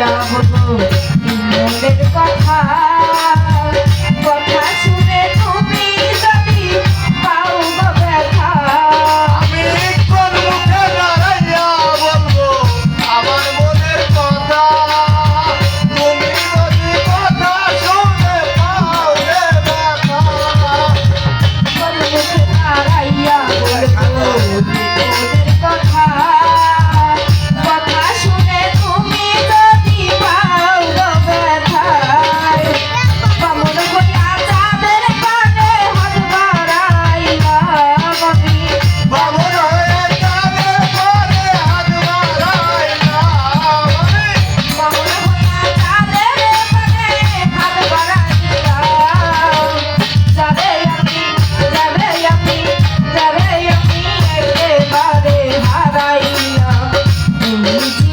দিয়া হলো Thank you.